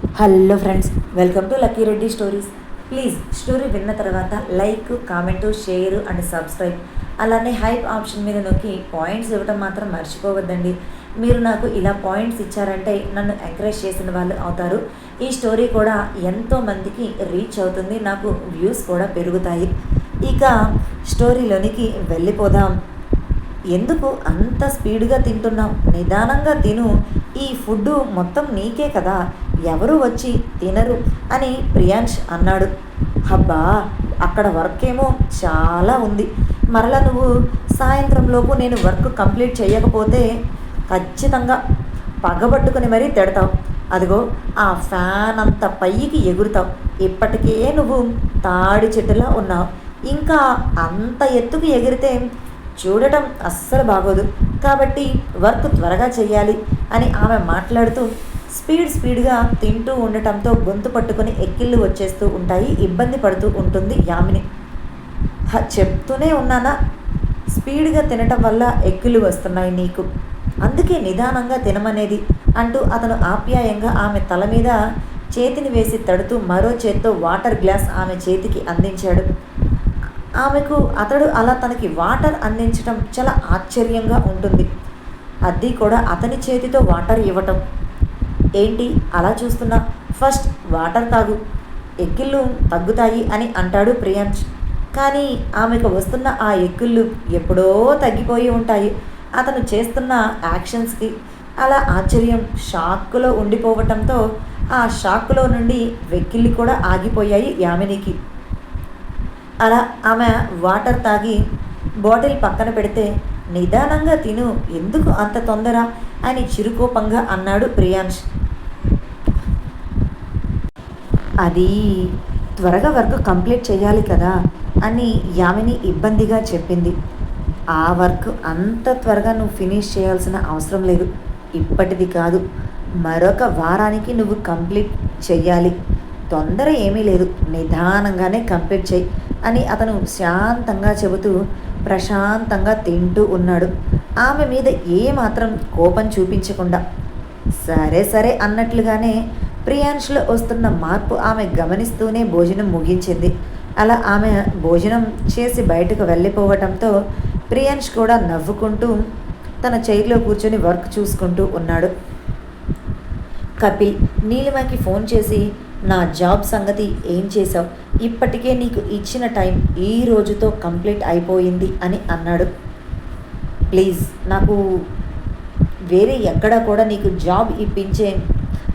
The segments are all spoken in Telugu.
Hello friends welcome to lucky Reddy stories. Please story విన్న తర్వాత like comment share and subscribe. అలానే హైప్ ఆప్షన్ మీద నొక్కి పాయింట్స్ ఇవ్వటం మాత్రం మర్చిపోవద్దండి. మీరు నాకు ఇలా పాయింట్స్ ఇచ్చారంటే నన్ను ఎంకరేజ్ చేసిన వాళ్ళు అవుతారు. ఈ స్టోరీ కూడా ఎంతో మందికి రీచ్ అవుతుంది నాకు వ్యూస్ కూడా పెరుగుతాయి. ఇక స్టోరీలోనికి వెళ్ళిపోదాం. ఎందుకు అంత స్పీడ్గా తింటున్నావు? నిదానంగా తిను. ఈ ఫుడ్ మొత్తం నీకే కదా. ఎవరు వచ్చి తినరు అని ప్రియాంష్ అన్నాడు. అబ్బా అక్కడ వర్క్ ఏమో చాలా ఉంది. మరలా నువ్వు సాయంత్రంలోపు నేను వర్క్ కంప్లీట్ చేయకపోతే ఖచ్చితంగా పగబట్టుకుని మరీ తిడతావు. అదిగో ఆ ఫ్యాన్ అంత పైకి ఎగురుతావు. ఇప్పటికే నువ్వు తాడి చెట్టులా ఉన్నావు. ఇంకా అంత ఎత్తుకు ఎగిరితే చూడటం అస్సలు బాగోదు. కాబట్టి వర్క్ త్వరగా చేయాలి అని ఆమె మాట్లాడుతూ స్పీడ్ స్పీడ్గా తింటూ ఉండటంతో గొంతు పట్టుకుని ఎక్కిళ్ళు వచ్చేస్తూ ఉంటాయి. ఇబ్బంది పడుతూ ఉంటుంది యామిని. చెప్తూనే ఉన్నానా? స్పీడ్గా తినటం వల్ల ఎక్కిళ్ళు వస్తున్నాయి నీకు. అందుకే నిదానంగా తినమనేది అంటూ అతను ఆప్యాయంగా ఆమె తల మీద చేతిని వేసి తడుతూ మరో చేత్తో వాటర్ గ్లాస్ ఆమె చేతికి అందించాడు. ఆమెకు అతడు అలా తనకి వాటర్ అందించడం చాలా ఆశ్చర్యంగా ఉంటుంది. అది కూడా అతని చేతితో వాటర్ ఇవ్వటం. ఏంటి అలా చూస్తున్నా? ఫస్ట్ వాటర్ తాగు. ఎక్కిళ్ళు తగ్గుతాయి అని అంటాడు ప్రియాంష్ కానీ ఆమెకు వస్తున్న ఆ ఎక్కిళ్ళు ఎప్పుడో తగ్గిపోయి ఉంటాయి. అతను చేస్తున్న యాక్షన్స్కి అలా ఆశ్చర్యం షాక్లో ఉండిపోవటంతో ఆ షాక్లో నుండి వెక్కిళ్ళు కూడా ఆగిపోయాయి యామినికి. అలా ఆమె వాటర్ తాగి బాటిల్ పక్కన పెడితే నిదానంగా తిను. ఎందుకు అంత తొందర? అని చిరుకోపంగా అన్నాడు ప్రియాంష్ అది త్వరగా వర్క్ కంప్లీట్ చేయాలి కదా అని యామిని ఇబ్బందిగా చెప్పింది. ఆ వర్క్ అంత త్వరగా నువ్వు ఫినిష్ చేయాల్సిన అవసరం లేదు. ఇప్పటిది కాదు. మరొక వారానికి నువ్వు కంప్లీట్ చెయ్యాలి. తొందర ఏమీ లేదు. నిదానంగానే కంప్లీట్ చేయి అని అతను శాంతంగా చెబుతూ ప్రశాంతంగా తింటూ ఉన్నాడు. ఆమె మీద ఏమాత్రం కోపం చూపించకుండా సరే సరే అన్నట్లుగానే ప్రియాంష్లో వస్తున్న మార్పు ఆమె గమనిస్తూనే భోజనం ముగించింది. అలా ఆమె భోజనం చేసి బయటకు వెళ్ళిపోవటంతో ప్రియాంష్ కూడా నవ్వుకుంటూ తన చైర్లో కూర్చొని వర్క్ చూసుకుంటూ ఉన్నాడు. కపిల్ నీలిమకి ఫోన్ చేసి నా జాబ్ సంగతి ఏం చేశావు? ఇప్పటికే నీకు ఇచ్చిన టైం ఈ రోజుతో కంప్లీట్ అయిపోయింది అని అన్నాడు. ప్లీజ్ నాకు వేరే ఎక్కడా కూడా నీకు జాబ్ ఇప్పించే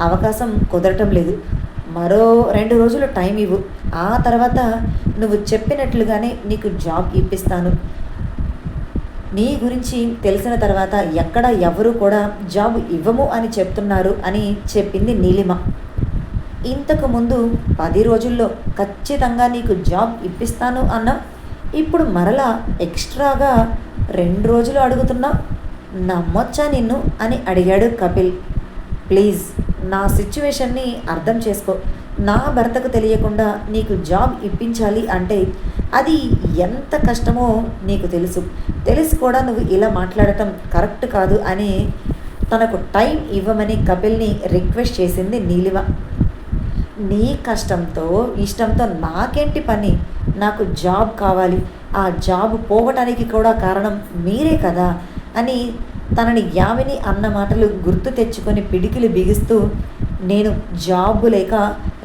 అవకాశం కుదరటం లేదు. మరో రెండు రోజులు టైం ఇవ్వు. ఆ తర్వాత నువ్వు చెప్పినట్లుగానే నీకు జాబ్ ఇప్పిస్తాను. నీ గురించి తెలిసిన తర్వాత ఎక్కడ ఎవరు కూడా జాబ్ ఇవ్వము అని చెప్తున్నారు అని చెప్పింది నీలిమ. ఇంతకు ముందు పది రోజుల్లో ఖచ్చితంగా నీకు జాబ్ ఇప్పిస్తాను అన్నా ఇప్పుడు మరలా ఎక్స్ట్రాగా రెండు రోజులు అడుగుతున్నా నమ్మొచ్చా నిన్ను అని అడిగాడు కపిల్. ప్లీజ్ నా సిచ్యువేషన్ని అర్థం చేసుకో. నా భర్తకు తెలియకుండా నీకు జాబ్ ఇప్పించాలి అంటే అది ఎంత కష్టమో నీకు తెలుసు. తెలిసి కూడా నువ్వు ఇలా మాట్లాడటం కరెక్ట్ కాదు అని తనకు టైం ఇవ్వమని కపిల్ని రిక్వెస్ట్ చేసింది నీలిమ. నీ కష్టంతో ఇష్టంతో నాకేంటి పని? నాకు జాబ్ కావాలి. ఆ జాబ్ పోవటానికి కూడా కారణం మీరే కదా అని తనని యామిని అన్న మాటలు గుర్తు తెచ్చుకొని పిడికిలు బిగిస్తూ నేను జాబ్ లేక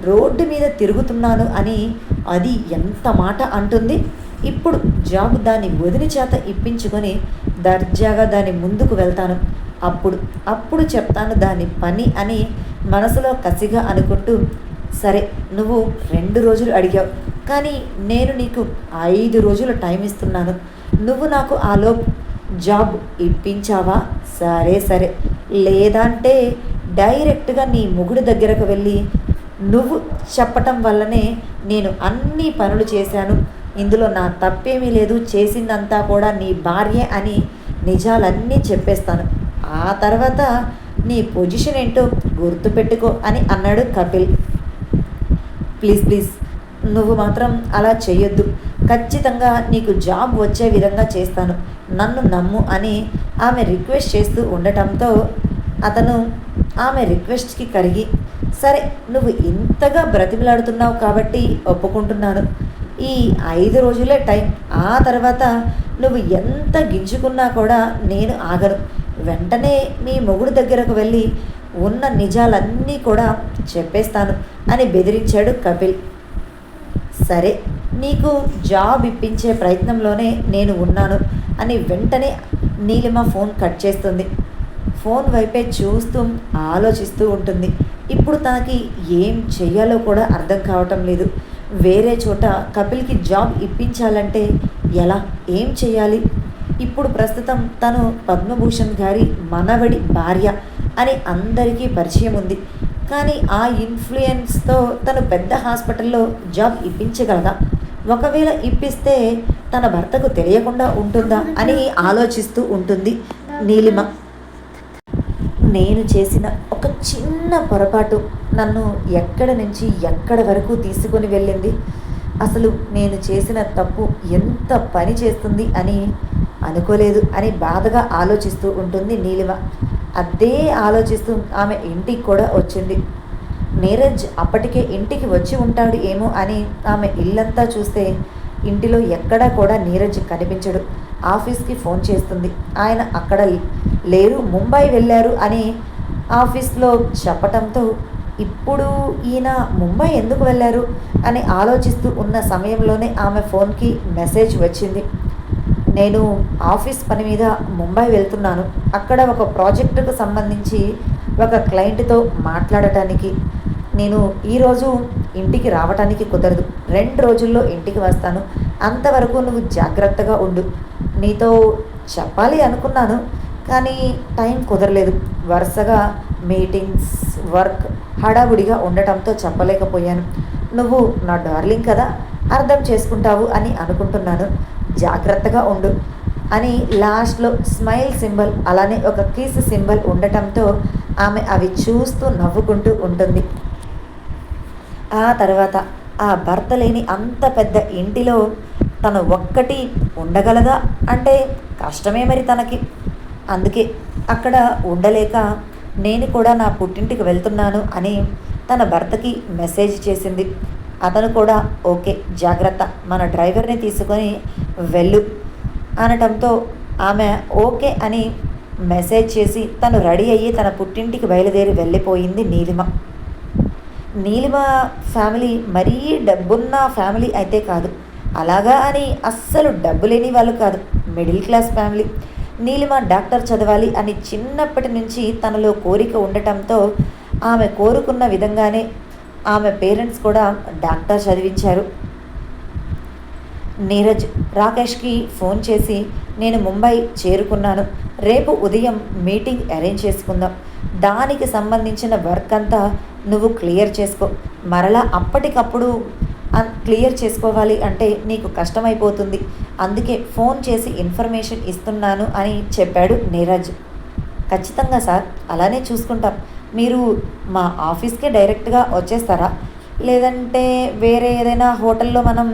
రోడ్డు మీద తిరుగుతున్నాను అని అది ఎంత మాట అంటుంది? ఇప్పుడు జాబ్ దాని వదిలి చేత ఇప్పించుకొని దర్జాగా దాని ముందుకు వెళ్తాను. అప్పుడు అప్పుడు చెప్తాను దాని పని అని మనసులో కసిగా అనుకుంటూ సరే నువ్వు రెండు రోజులు అడిగావు. కానీ నేను నీకు ఐదు రోజులు టైం ఇస్తున్నాను. నువ్వు నాకు ఆలో జాబ్ ఇప్పించావా? సరే సరే. లేదంటే డైరెక్ట్గా నీ మొగుడు దగ్గరకు వెళ్ళి నువ్వు చెప్పటం వల్లనే నేను అన్ని పనులు చేశాను. ఇందులో నా తప్పేమీ లేదు. చేసిందంతా కూడా నీ భార్య అని నిజాలన్నీ చెప్పేస్తాను. ఆ తర్వాత నీ పొజిషన్ ఏంటో గుర్తుపెట్టుకో అని అన్నాడు కపిల్. Please please. నువ్వు మాత్రం అలా చేయొద్దు ఖచ్చితంగా నీకు జాబ్ వచ్చే విధంగా చేస్తాను. నన్ను నమ్ము అని ఆమె రిక్వెస్ట్ చేస్తూ ఉండటంతో అతను ఆమె రిక్వెస్ట్కి కరిగి సరే నువ్వు ఇంతగా బ్రతిమలాడుతున్నావు కాబట్టి ఒప్పుకుంటున్నాను. ఈ ఐదు రోజులే టైం. ఆ తర్వాత నువ్వు ఎంత గింజుకున్నా కూడా నేను ఆగను. వెంటనే మీ మొగుడు దగ్గరకు వెళ్ళి ఉన్న నిజాలన్నీ కూడా చెప్పేస్తాను అని బెదిరించాడు కపిల్. సరే నీకు జాబ్ ఇప్పించే ప్రయత్నంలోనే నేను ఉన్నాను అని వెంటనే నీలిమ ఫోన్ కట్ చేస్తుంది. ఫోన్ వైపే చూస్తూ ఆలోచిస్తూ ఉంటుంది. ఇప్పుడు తనకి ఏం చెయ్యాలో కూడా అర్థం కావటం లేదు. వేరే చోట కపిల్కి జాబ్ ఇప్పించాలంటే ఎలా? ఏం చేయాలి ఇప్పుడు ప్రస్తుతం తను పద్మభూషణ్ గారి మనవడి భార్య. అని అందరికీ పరిచయం ఉంది. కానీ ఆ ఇన్ఫ్లుయెన్స్తో తను పెద్ద హాస్పిటల్లో జాబ్ ఇప్పించగలదా? ఒకవేళ ఇప్పిస్తే తన భర్తకు తెలియకుండా ఉంటుందా అని ఆలోచిస్తూ ఉంటుంది నీలిమ. నేను చేసిన ఒక చిన్న పొరపాటు నన్ను ఎక్కడ నుంచి ఎక్కడ వరకు తీసుకొని వెళ్ళింది? అసలు నేను చేసిన తప్పు ఎంత పని చేస్తుంది అని అనుకోలేదు అని బాధగా ఆలోచిస్తూ ఉంటుంది నీలిమ. అదే ఆలోచిస్తూ ఆమె ఇంటికి కూడా వచ్చింది. నీరజ్ అప్పటికే ఇంటికి వచ్చి ఉంటాడు ఏమో అని ఆమె ఇల్లంతా చూస్తే ఇంటిలో ఎక్కడా కూడా నీరజ్ కనిపించడు. ఆఫీస్కి ఫోన్ చేస్తుంది. ఆయన అక్కడ లేరు ముంబై వెళ్ళారు అని ఆఫీస్లో చెప్పటంతో ఇప్పుడు ఈయన ముంబై ఎందుకు వెళ్ళారు? అని ఆలోచిస్తూ ఉన్న సమయంలోనే ఆమె ఫోన్కి మెసేజ్ వచ్చింది. నేను ఆఫీస్ పని మీద ముంబై వెళ్తున్నాను. అక్కడ ఒక ప్రాజెక్టుకు సంబంధించి ఒక క్లయింట్తో మాట్లాడటానికి. నేను ఈరోజు ఇంటికి రావటానికి కుదరదు. రెండు రోజుల్లో ఇంటికి వస్తాను. అంతవరకు నువ్వు జాగ్రత్తగా ఉండు. నీతో చెప్పాలి అనుకున్నాను కానీ టైం కుదరలేదు. వరుసగా మీటింగ్స్ వర్క్ హడావుడిగా ఉండటంతో చెప్పలేకపోయాను. నువ్వు నా డార్లింగ్ కదా అర్థం చేసుకుంటావు అని అనుకుంటున్నాను. జాగ్రత్తగా ఉండు అని లాస్ట్లో స్మైల్ సింబల్ అలానే ఒక కిస్ సింబల్ ఉండటంతో ఆమె అవి చూస్తూ నవ్వుకుంటూ ఉంటుంది. ఆ తర్వాత ఆ భర్త లేని అంత పెద్ద ఇంటిలో తను ఒక్కటి ఉండగలదా? అంటే కష్టమే మరి తనకి. అందుకే అక్కడ ఉండలేక నేను కూడా నా పుట్టింటికి వెళ్తున్నాను అని తన భర్తకి మెసేజ్ చేసింది. అతను కూడా ఓకే జాగ్రత్త. మన డ్రైవర్ని తీసుకొని వెళ్ళు అనటంతో ఆమె ఓకే అని మెసేజ్ చేసి తను రెడీ అయ్యి తన పుట్టింటికి బయలుదేరి వెళ్ళిపోయింది నీలిమ. నీలిమ ఫ్యామిలీ మరీ డబ్బున్న ఫ్యామిలీ అయితే కాదు. అలాగా అని అస్సలు డబ్బు లేని వాళ్ళు కాదు. Middle class family. Neelima doctor చదవాలి అని చిన్నప్పటి నుంచి తనలో కోరిక ఉండటంతో ఆమె కోరుకున్న విధంగానే ఆమె పేరెంట్స్ కూడా డాక్టర్ చదివించారు. నీరజ్ రాకేష్కి ఫోన్ చేసి నేను ముంబై చేరుకున్నాను. రేపు ఉదయం మీటింగ్ అరేంజ్ చేసుకుందాం. దానికి సంబంధించిన వర్క్ అంతా నువ్వు క్లియర్ చేసుకో. మరలా అప్పటికప్పుడు క్లియర్ చేసుకోవాలి అంటే నీకు కష్టమైపోతుంది. అందుకే ఫోన్ చేసి ఇన్ఫర్మేషన్ ఇస్తున్నాను అని చెప్పాడు నీరజ్. ఖచ్చితంగా సార్ అలానే చూసుకుంటాం. మీరు మా ఆఫీస్కే డైరెక్ట్గా వచ్చేస్తారా? లేదంటే వేరే ఏదైనా హోటల్లో మనం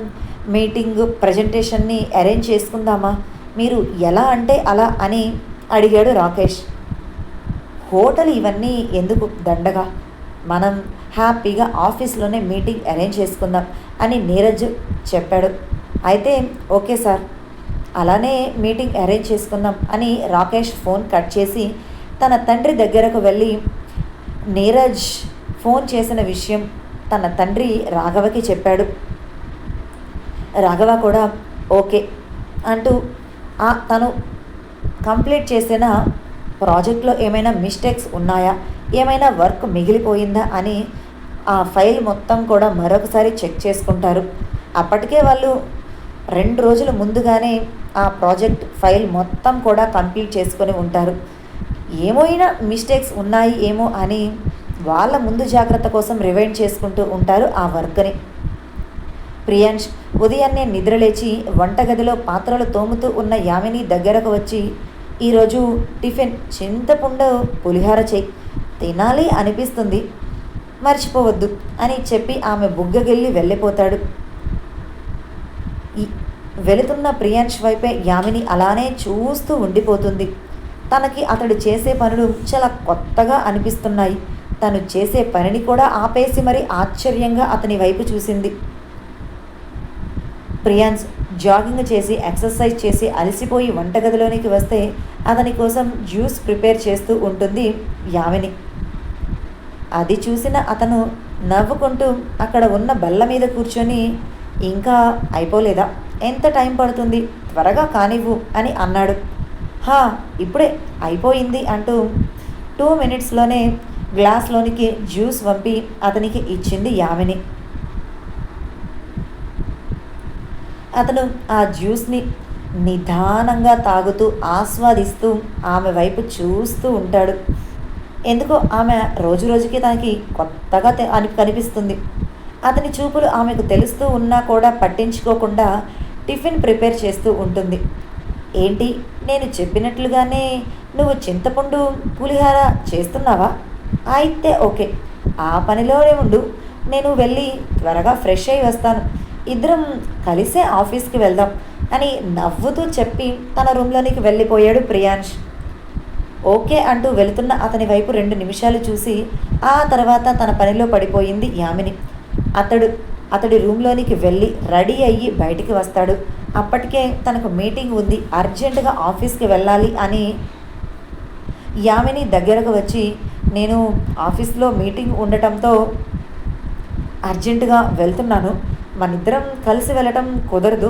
మీటింగ్ ప్రజెంటేషన్ని అరేంజ్ చేసుకుందామా? మీరు ఎలా అంటే అలా అని అడిగాడు రాకేష్. హోటల్ ఇవన్నీ ఎందుకు దండగా? మనం హ్యాపీగా ఆఫీస్లోనే మీటింగ్ అరేంజ్ చేసుకుందాం అని నీరజ్ చెప్పాడు. అయితే ఓకే సార్ అలానే మీటింగ్ అరేంజ్ చేసుకుందాం అని రాకేష్ ఫోన్ కట్ చేసి తన తండ్రి దగ్గరకు వెళ్ళి నీరజ్ ఫోన్ చేసిన విషయం తన తండ్రి రాఘవకి చెప్పాడు. రాఘవ కూడా ఓకే అంటూ ఆ తను కంప్లీట్ చేసిన ప్రాజెక్ట్లో ఏమైనా మిస్టేక్స్ ఉన్నాయా? ఏమైనా వర్క్ మిగిలిపోయిందా అని ఆ ఫైల్ మొత్తం కూడా మరొకసారి చెక్ చేసుకుంటారు. అప్పటికే వాళ్ళు రెండు రోజుల ముందుగానే ఆ ప్రాజెక్ట్ ఫైల్ మొత్తం కూడా కంప్లీట్ చేసుకొని ఉంటారు. ఏమైనా మిస్టేక్స్ ఉన్నాయి ఏమో అని వాళ్ళ ముందు జాగ్రత్త కోసం రివైండ్ చేసుకుంటూ ఉంటారు ఆ వర్క్ని. ప్రియాంష్ ఉదయాన్నే నిద్రలేచి వంటగదిలో పాత్రలు తోముతూ ఉన్న యామిని దగ్గరకు వచ్చి ఈరోజు టిఫిన్ చింతపుండు పులిహార చేయి. తినాలి అనిపిస్తుంది. మర్చిపోవద్దు అని చెప్పి ఆమె బుగ్గగిల్లి వెళ్ళిపోతాడు. వెళుతున్న ప్రియాంష్ వైపే యామిని అలానే చూస్తూ ఉండిపోతుంది. తనకి అతడు చేసే పనులు చాలా కొత్తగా అనిపిస్తున్నాయి. తను చేసే పనిని కూడా ఆపేసి మరి ఆశ్చర్యంగా అతని వైపు చూసింది. ప్రియాన్స్ జాగింగ్ చేసి ఎక్సర్సైజ్ చేసి అలసిపోయి వంటగదిలోనికి వస్తే అతని కోసం జ్యూస్ ప్రిపేర్ చేస్తూ ఉంటుంది యామిని. అది చూసిన అతను నవ్వుకుంటూ అక్కడ ఉన్న బల్ల మీద కూర్చొని ఇంకా అయిపోలేదా? ఎంత టైం పడుతుంది? త్వరగా కానివ్వు అని అన్నాడు. హా ఇప్పుడే అయిపోయింది అంటూ టూ మినిట్స్లోనే గ్లాస్లోనికి జ్యూస్ పంపి అతనికి ఇచ్చింది యామిని. అతను ఆ జ్యూస్ని నిదానంగా తాగుతూ ఆస్వాదిస్తూ ఆమె వైపు చూస్తూ ఉంటాడు. ఎందుకో ఆమె రోజు రోజుకి తనకి కొత్తగా అని కనిపిస్తుంది. అతని చూపులు ఆమెకు తెలుస్తూ ఉన్నా కూడా పట్టించుకోకుండా టిఫిన్ ప్రిపేర్ చేస్తూ ఉంటుంది. ఏంటి నేను చెప్పినట్లుగానే నువ్వు చింతపండు పులిహార చేస్తున్నావా? అయితే ఓకే. ఆ పనిలోనే ఉండు. నేను వెళ్ళి త్వరగా ఫ్రెష్ అయి వస్తాను. ఇద్దరం కలిసే ఆఫీస్కి వెళ్దాం అని నవ్వుతూ చెప్పి తన రూమ్లోనికి వెళ్ళిపోయాడు ప్రియాంష్ ఓకే అంటూ వెళుతున్న అతని వైపు రెండు నిమిషాలు చూసి ఆ తర్వాత తన పనిలో పడిపోయింది యామిని. అతడు అతడి రూమ్లోనికి వెళ్ళి రెడీ అయ్యి బయటికి వస్తాడు. అప్పటికే తనకు మీటింగ్ ఉంది అర్జెంటుగా ఆఫీస్కి వెళ్ళాలి అని యామిని దగ్గరకు వచ్చి నేను ఆఫీస్లో మీటింగ్ ఉండటంతో అర్జెంటుగా వెళ్తున్నాను. మనిద్దరం కలిసి వెళ్ళటం కుదరదు.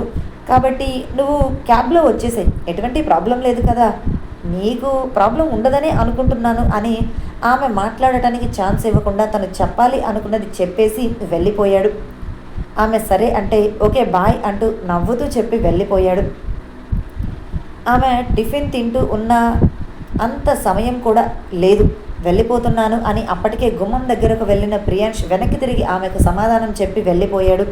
కాబట్టి నువ్వు క్యాబ్లో వచ్చేసాయి. ఎటువంటి ప్రాబ్లం లేదు కదా. నీకు ప్రాబ్లం ఉండదనే అనుకుంటున్నాను అని ఆమె మాట్లాడటానికి ఛాన్స్ ఇవ్వకుండా తను చెప్పాలి అనుకున్నది చెప్పేసి వెళ్ళిపోయాడు. ఆమె సరే అంటే ఓకే బాయ్ అంటూ నవ్వుతూ చెప్పి వెళ్ళిపోయాడు. ఆమె టిఫిన్ తింటూ ఉన్న అంత సమయం కూడా లేదు. వెళ్ళిపోతున్నాను అని అప్పటికే గుమ్మం దగ్గరకు వెళ్ళిన ప్రియాంష్ వెనక్కి తిరిగి ఆమెకు సమాధానం చెప్పి వెళ్ళిపోయాడు.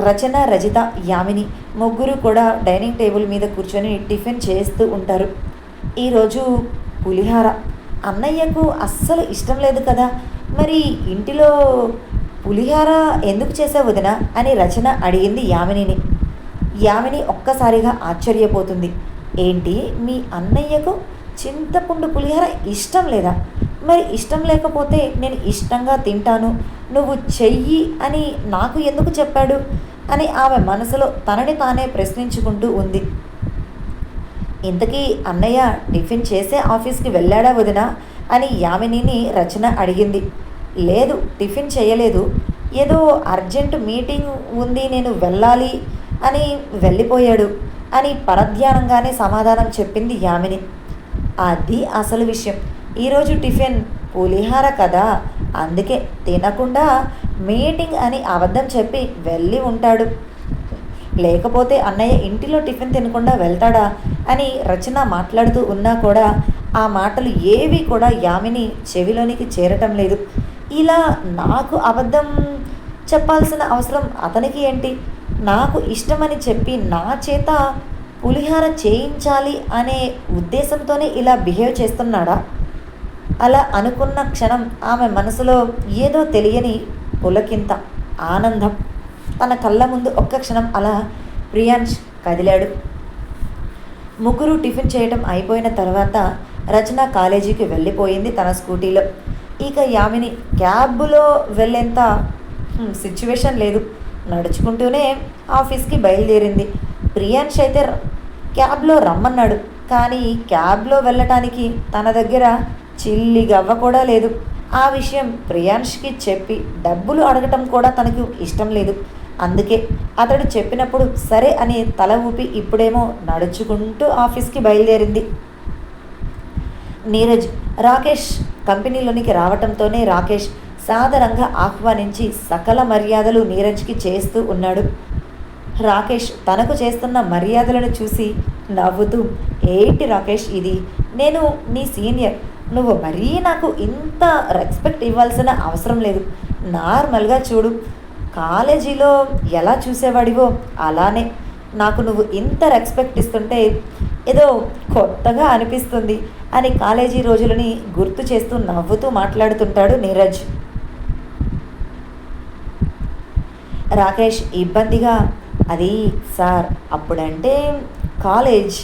రచన రజిత యామిని ముగ్గురు కూడా డైనింగ్ టేబుల్ మీద కూర్చొని టిఫిన్ చేస్తూ ఉంటారు. ఈరోజు పులిహార. అన్నయ్యకు అస్సలు ఇష్టం లేదు కదా. మరి ఇంటిలో పులిహార ఎందుకు చేసావు వదిన? అని రచన అడిగింది యామినిని. యామిని ఒక్కసారిగా ఆశ్చర్యపోతుంది. ఏంటి? మీ అన్నయ్యకు చింతపండు పులిహోర ఇష్టం లేదా? మరి ఇష్టం లేకపోతే నేను ఇష్టంగా తింటాను. నువ్వు చెయ్యి అని నాకు ఎందుకు చెప్పాడు? అని ఆమె మనసులో తనని తానే ప్రశ్నించుకుంటూ ఉంది. ఇంతకీ అన్నయ్య టిఫిన్ చేసే ఆఫీస్కి వెళ్ళాడా వదినా? అని యామినిని రచన అడిగింది. లేదు టిఫిన్ చేయలేదు. ఏదో అర్జెంట్ మీటింగ్ ఉంది నేను వెళ్ళాలి అని వెళ్ళిపోయాడు అని పరధ్యానంగానే సమాధానం చెప్పింది యామిని. అది అసలు విషయం. ఈరోజు టిఫిన్ పులిహార కదా అందుకే తినకుండా మీటింగ్ అని అబద్ధం చెప్పి వెళ్ళి ఉంటాడు. లేకపోతే అన్నయ్య ఇంటిలో టిఫిన్ తినకుండా వెళ్తాడా అని రచన మాట్లాడుతూ ఉన్నా కూడా ఆ మాటలు ఏవి కూడా యామిని చెవిలోనికి చేరటం లేదు. ఇలా నాకు అబద్ధం చెప్పాల్సిన అవసరం అతనికి ఏంటి? నాకు ఇష్టమని చెప్పి నా చేత పులిహార చేయించాలి అనే ఉద్దేశంతోనే ఇలా బిహేవ్ చేస్తున్నాడా? అలా అనుకున్న క్షణం ఆమె మనసులో ఏదో తెలియని పులకింత ఆనందం. తన కళ్ళ ముందు ఒక్క క్షణం అలా ప్రియాంష్ కదిలాడు. ముగ్గురు టిఫిన్ చేయటం అయిపోయిన తర్వాత రచన కాలేజీకి వెళ్ళిపోయింది తన స్కూటీలో. ఇక యామిని క్యాబ్లో వెళ్ళేంత సిచ్యువేషన్ లేదు. నడుచుకుంటూనే ఆఫీస్కి బయలుదేరింది. ప్రియాంష్ అయితే క్యాబ్లో రమ్మన్నాడు. కానీ క్యాబ్లో వెళ్ళటానికి తన దగ్గర చిల్లి గవ్వ కూడా లేదు. ఆ విషయం ప్రియాంష్కి చెప్పి డబ్బులు అడగటం కూడా తనకు ఇష్టం లేదు. అందుకే అతడు చెప్పినప్పుడు సరే అని తల ఊపి ఇప్పుడేమో నడుచుకుంటూ ఆఫీస్కి బయలుదేరింది. నీరజ్ రాకేష్ కంపెనీలోనికి రావటంతోనే రాకేష్ సాదరంగా ఆహ్వానించి సకల మర్యాదలు నీరజ్కి చేస్తూ ఉన్నాడు. రాకేష్ తనకు చేస్తున్న మర్యాదలను చూసి నవ్వుతూ ఏంటి రాకేష్ ఇది? నేను నీ సీనియర్. నువ్వు మరీ నాకు ఇంత రెస్పెక్ట్ ఇవ్వాల్సిన అవసరం లేదు. నార్మల్గా చూడు. కాలేజీలో ఎలా చూసేవాడివో అలానే. నాకు నువ్వు ఇంత రెస్పెక్ట్ ఇస్తుంటే ఏదో కొత్తగా అనిపిస్తుంది అని కాలేజీ రోజులని గుర్తు చేస్తూ నవ్వుతూ మాట్లాడుతుంటాడు నీరజ్. రాకేష్ ఇబ్బందిగా అది సార్ అప్పుడంటే కాలేజ్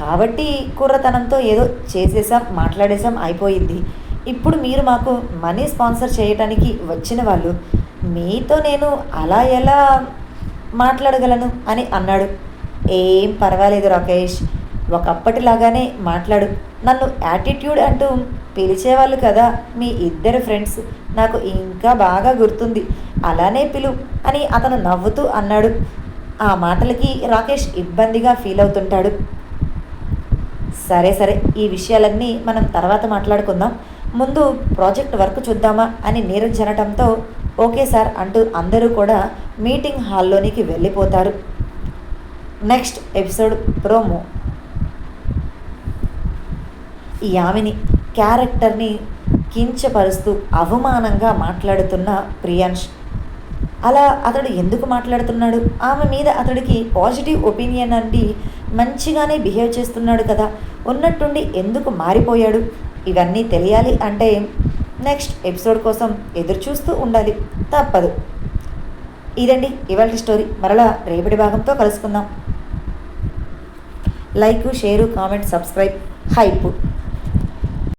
కాబట్టి కుర్రతనంతో ఏదో చేసేసాం మాట్లాడేసాం అయిపోయింది. ఇప్పుడు మీరు మాకు మనీ స్పాన్సర్ చేయడానికి వచ్చిన వాళ్ళు మీతో నేను అలా ఎలా మాట్లాడగలను అని అన్నాడు. ఏం పర్వాలేదు రాకేష్ ఒకప్పటిలాగానే మాట్లాడు. నన్ను యాటిట్యూడ్ అంటూ పిలిచేవాళ్ళు కదా మీ ఇద్దరు ఫ్రెండ్స్ నాకు ఇంకా బాగా గుర్తుంది అలానే పిలు అని అతను నవ్వుతూ అన్నాడు. ఆ మాటలకి రాకేష్ ఇబ్బందిగా ఫీల్ అవుతుంటాడు. సరే సరే ఈ విషయాలన్నీ మనం తర్వాత మాట్లాడుకుందాం. ముందు ప్రాజెక్ట్ వర్క్ చూద్దామా అని నీరజ్ అనటంతో ఓకే సార్ అంటూ అందరూ కూడా మీటింగ్ హాల్లోనికి వెళ్ళిపోతారు. Next episode promo. ఈ ఆమెని క్యారెక్టర్ని కించపరుస్తూ అవమానంగా మాట్లాడుతున్న ప్రియాంష్ అలా అతడు ఎందుకు మాట్లాడుతున్నాడు? ఆమె మీద అతడికి పాజిటివ్ ఒపీనియన్ అండి. మంచిగానే బిహేవ్ చేస్తున్నాడు కదా. ఉన్నట్టుండి ఎందుకు మారిపోయాడు? ఇవన్నీ తెలియాలి అంటే నెక్స్ట్ ఎపిసోడ్ కోసం ఎదురు చూస్తూ ఉండాలి. తప్పదు. ఇదండి ఇవాళ స్టోరీ. మరలా రేపటి భాగంతో కలుసుకుందాం. Like share comment subscribe. Hype.